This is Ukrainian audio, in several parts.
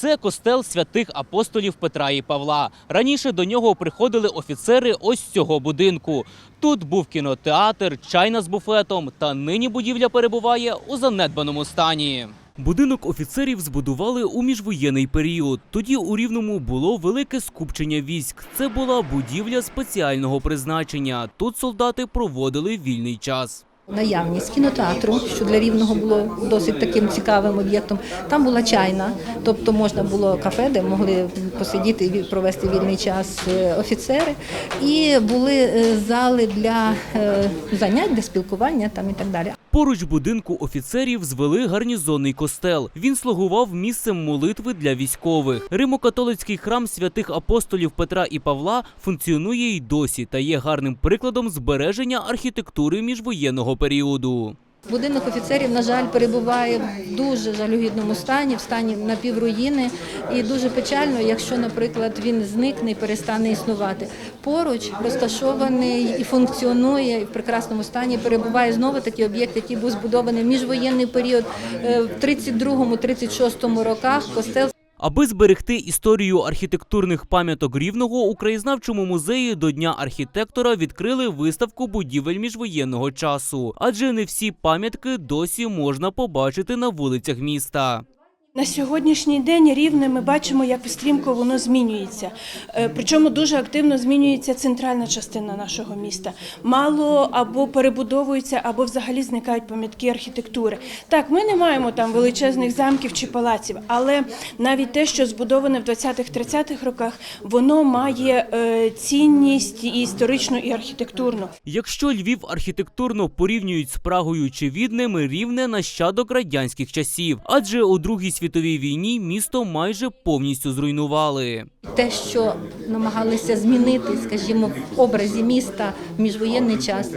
Це костел святих апостолів Петра і Павла. Раніше до нього приходили офіцери ось цього будинку. Тут був кінотеатр, чайна з буфетом, та нині будівля перебуває у занедбаному стані. Будинок офіцерів збудували у міжвоєнний період. Тоді у Рівному було велике скупчення військ. Це була будівля спеціального призначення. Тут солдати проводили вільний час. Наявність кінотеатру, що для рівного було досить таким цікавим об'єктом. Там була чайна, тобто можна було кафе, де могли посидіти і провести вільний час е, офіцери. І були е, зали для е, занять, для спілкування там і так далі. Поруч будинку офіцерів звели гарнізонний костел. Він слугував місцем молитви для військових. Римокатолицький храм святих апостолів Петра і Павла функціонує й досі та є гарним прикладом збереження архітектури міжвоєнного періоду. Будинок офіцерів, на жаль, перебуває в дуже жалюгідному стані, в стані напівруїни. І дуже печально, якщо, наприклад, він зникне і перестане існувати. Поруч розташований і функціонує і в прекрасному стані. Перебуває знову такий об'єкт, який був збудований в міжвоєнний період е, в 32-36 роках. Костел Аби зберегти історію архітектурних пам'яток Рівного, у краєзнавчому музеї до Дня архітектора відкрили виставку будівель міжвоєнного часу, адже не всі пам'ятки досі можна побачити на вулицях міста. На сьогоднішній день рівне ми бачимо, як стрімко воно змінюється. Е, Причому дуже активно змінюється центральна частина нашого міста. Мало або перебудовуються, або взагалі зникають пам'ятки архітектури. Так, ми не маємо там величезних замків чи палаців, але навіть те, що збудоване в 20-30-х роках, воно має е, цінність і історичну, і архітектурну. Якщо Львів архітектурно порівнюють з Прагою чи Віднем, рівне нащадок радянських часів, адже у Другій світовій війні місто майже повністю зруйнували. те, що намагалися змінити, скажімо, в образі міста в міжвоєнний час,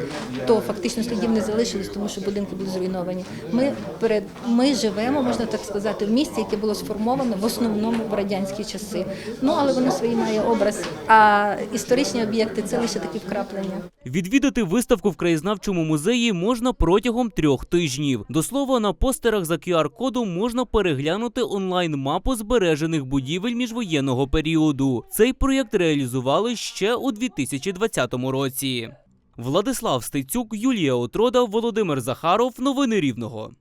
то фактично слідів не залишилось, тому що будинки були зруйновані. Ми перед ми живемо, можна так сказати, в місті, яке було сформовано в основному в радянські часи. Ну але воно свій має образ. А історичні об'єкти це лише такі вкраплення. Відвідати виставку в краєзнавчому музеї можна протягом трьох тижнів. До слова, на постерах за QR-кодом можна переглянути онлайн-мапу збережених будівель міжвоєнного періоду. Цей проєкт реалізували ще у 2020 році. Владислав Стецюк, Юлія Отрода, Володимир Захаров. Новини Рівного.